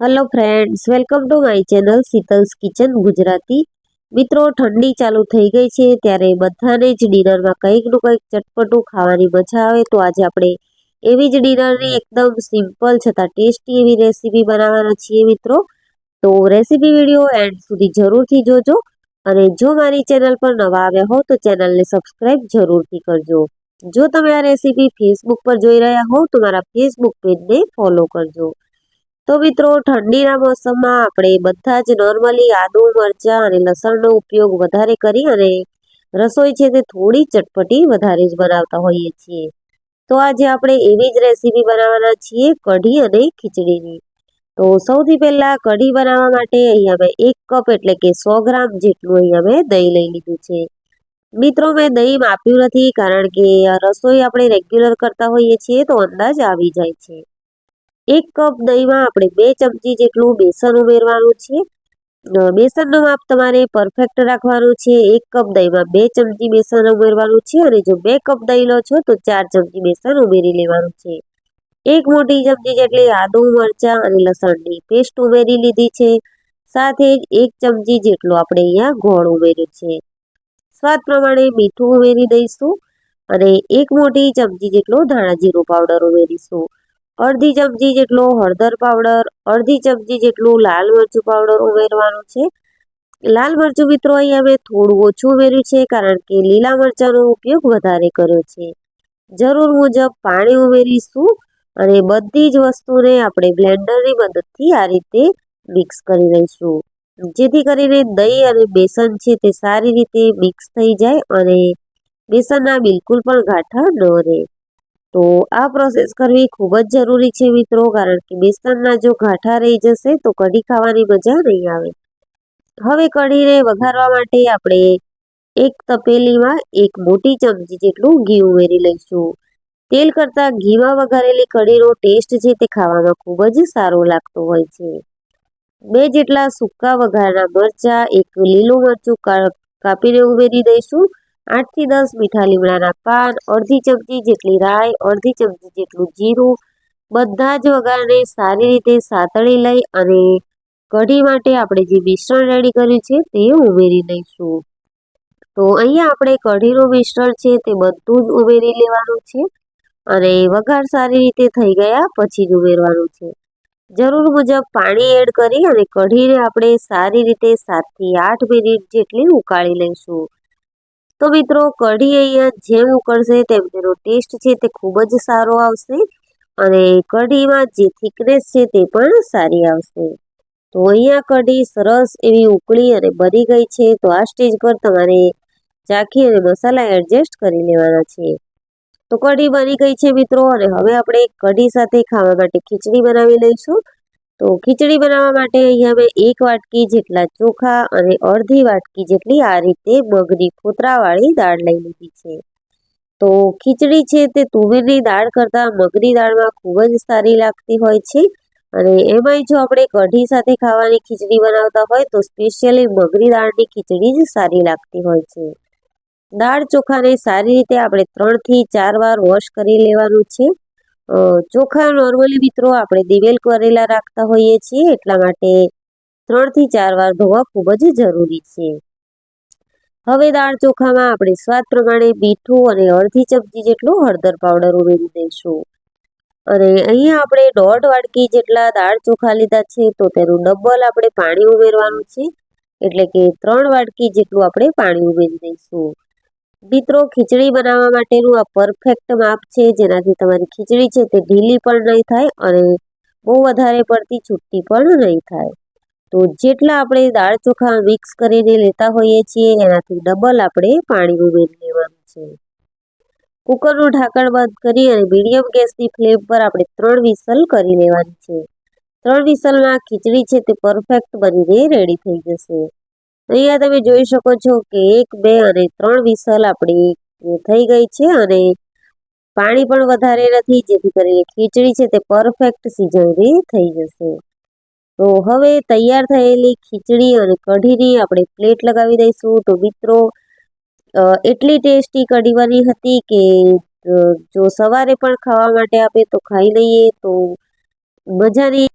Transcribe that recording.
Hello friends welcome to my channel Sheetal's kitchen Gujarati મિત્રો, ઠંડી ચાલુ થઈ ગઈ છે, ત્યારે બધાને જ ડિનરમાં કંઈકનું કંઈક ચટપટું ખાવાની મજા આવે. તો આજે આપણે એવી જ ડિનરની એકદમ સિમ્પલ છતાં ટેસ્ટી એવી રેસીપી બનાવવાના છીએ મિત્રો. તો રેસીપી વીડિયો એન્ડ સુધી જરૂરથી જોજો. અને જો મારી ચેનલ પર નવા આવ્યા હો, તો ચેનલને સબસ્ક્રાઈબ જરૂરથી કરજો. જો તમે આ રેસીપી ફેસબુક પર જોઈ રહ્યા હો, તો મારા ફેસબુક પેજને ફોલો કરજો. તો મિત્રો, ઠંડીના મોસમમાં આપણે બધા જ નોર્મલી આદુ, મરચાં અને લસણનો ઉપયોગ વધારે કરી અને રસોઈ છે તે થોડી ચટપટી વધારે જ બનાવતા હોઈએ છીએ. તો આજે આપણે એવી જ રેસીપી બનાવવાના છીએ, કઢી અને ખીચડીની. તો સૌથી પહેલાં કઢી બનાવવા માટે અહીંયા મેં એક કપ એટલે કે સો ગ્રામ જેટલું અહીંયા મેં દહીં લઈ લીધું છે. મિત્રો, મેં દહીં માપ્યું નથી કારણ કે રસોઈ આપણે રેગ્યુલર કરતા હોઈએ છીએ તો અંદાજ આવી જાય છે. એક કપ દહીંમાં આપણે બે ચમચી જેટલું બેસન ઉમેરવાનું છે. બેસનનું માપ તમારે પરફેક્ટ રાખવાનું છે. એક કપ દહીંમાં બે ચમચી બેસન ઉમેરવાનું છે અને જો બે કપ દહીં લો છો તો ચાર ચમચી બેસન ઉમેરી લેવાનું છે. એક મોટી ચમચી જેટલી આદુ, મરચાં અને લસણની પેસ્ટ ઉમેરી લીધી છે. સાથે જ એક ચમચી જેટલો આપણે અહીંયા ગોળ ઉમેર્યું છે. સ્વાદ પ્રમાણે મીઠું ઉમેરી દઈશું અને એક મોટી ચમચી જેટલો ધાણા જીરું પાવડર ઉમેરીશું. અડધી ચમચી જેટલો હળદર પાવડર, અડધી ચમચી જેટલું લાલ મરચું પાવડર ઉમેરવાનું છે. લાલ મરચું મિત્રો અહીંયા મેં થોડું ઓછું ઉમેર્યું છે, કારણ કે લીલા મરચાંનો ઉપયોગ વધારે કર્યો છે. જરૂર મુજબ પાણી ઉમેરીશું અને બધી જ વસ્તુને આપણે બ્લેન્ડરની મદદથી આ રીતે મિક્સ કરી લઈશું. જેથી કરીને દહીં અને બેસન છે તે સારી રીતે મિક્સ થઈ જાય અને બેસનના બિલકુલ પણ ગાંઠા ન રહે. તો આ પ્રોસેસ કરવી ખૂબ જ જરૂરી છે મિત્રો, કારણ કે બેસનના જો ગાંઠા રહી જશે તો કઢી ખાવાની મજા નહીં આવે. હવે કઢીને વઘારવા માટે આપણે એક તપેલીમાં એક મોટી ચમચી જેટલું ઘી ઉમેરી લઈશું. તેલ કરતાં ઘીમાં વઘારેલી કઢીનો ટેસ્ટ છે તે ખાવામાં ખૂબ જ સારો લાગતો હોય છે. બે જેટલા સૂકા વઘારના મરચાં, એક લીલું મરચું કાપીને ઉમેરી દઈશું. આઠથી દસ મીઠા લીમડાના પાન, અડધી ચમચી જેટલી રાઈ, અડધી ચમચી જેટલું જીરું, બધા જ વઘારને સારી રીતે સાતળી લઈ અને કઢી માટે આપણે જે મિશ્રણ રેડી કર્યું છે તે ઉમેરી લઈશું. તો અહીંયા આપણે કઢીનું મિશ્રણ છે તે બધું જ ઉમેરી લેવાનું છે અને વઘાર સારી રીતે થઈ ગયા પછી જ ઉમેરવાનું છે. જરૂર મુજબ પાણી એડ કરી અને કઢીને આપણે સારી રીતે સાતથી આઠ મિનિટ જેટલી ઉકાળી લઈશું. તો મિત્રો કઢી અહીંયા જેમ ઉકળશે તેમ તેનો ટેસ્ટ છે તે ખૂબ જ સારો આવશે અને કઢીમાં જે થિકનેસ છે તે પણ સારી આવશે. તો અહીંયા કઢી સરસ એવી ઉકળી અને બની ગઈ છે તો આ સ્ટેજ પર તમારે ચાખી અને મસાલા એડજસ્ટ કરી લેવાના છે. તો કઢી બની ગઈ છે મિત્રો અને હવે આપણે કઢી સાથે ખાવા માટે ખીચડી બનાવી લઈશું. તો ખીચડી બનાવવા માટે અહીંયા મેં એક વાટકી જેટલા ચોખા અને અડધી વાટકી જેટલી આ રીતે મગની ફોતરાવાળી દાળ લઈ લીધી છે. તો ખીચડી છે તે તુવેરની દાળ કરતાં મગની દાળમાં ખૂબ જ સારી લાગતી હોય છે અને એમાંય જો આપણે કઢી સાથે ખાવાની ખીચડી બનાવતા હોય તો સ્પેશિયલી મગની દાળની ખીચડી જ સારી લાગતી હોય છે. દાળ ચોખાને સારી રીતે આપણે ત્રણથી ચાર વાર વોશ કરી લેવાનું છે. ચોખા નોર્મલી મિત્રો આપણે દિવેલ કરેલા રાખતા હોઈએ છીએ, એટલા માટે ત્રણથી ચાર વાર ધોવા ખૂબ જ જરૂરી છે. હવે દાળ ચોખામાં આપણે સ્વાદ પ્રમાણે મીઠું અને અડધી ચમચી જેટલું હળદર પાવડર ઉમેરી દઈશું. અને અહીંયા આપણે દોઢ વાડકી જેટલા દાળ ચોખા લીધા છે, તો તેનું ડબલ આપણે પાણી ઉમેરવાનું છે, એટલે કે ત્રણ વાડકી જેટલું આપણે પાણી ઉમેરી દઈશું. મિત્રો, ખીચડી બનાવવા માટેનું આ પરફેક્ટ માપ છે. જેનાથી તમારી ખીચડી છે તે ઢીલી પણ નહીં થાય અને બહુ વધારે પડતી છૂટી પણ નહીં થાય. તો જેટલા આપણે દાળ ચોખા મિક્સ કરીને લેતા હોઈએ છીએ, એનાથી ડબલ આપણે પાણી ઉમેરી લેવાનું છે. કુકરનું ઢાંકણ બંધ કરી અને મીડિયમ ગેસની ફ્લેમ પર આપણે ત્રણ વિસલ કરી લેવાની છે. ત્રણ વિસલમાં ખીચડી છે તે પરફેક્ટ બનીને રેડી થઈ જશે. અહીંયા તમે જોઈ શકો છો કે એક, બે અને ત્રણ વિસલ આપણી થઈ ગઈ છે અને પાણી પણ વધારે નથી, જેથી કરીને ખીચડી છે તે પરફેક્ટ સિઝનની થઈ જશે. તો હવે તૈયાર થયેલી ખીચડી અને કઢીની આપણે પ્લેટ લગાવી દઈશું. તો મિત્રો એટલી ટેસ્ટી કઢી બની હતી કે જો સવારે પણ ખાવા માટે આપે તો ખાઈ લઈએ. તો મજાની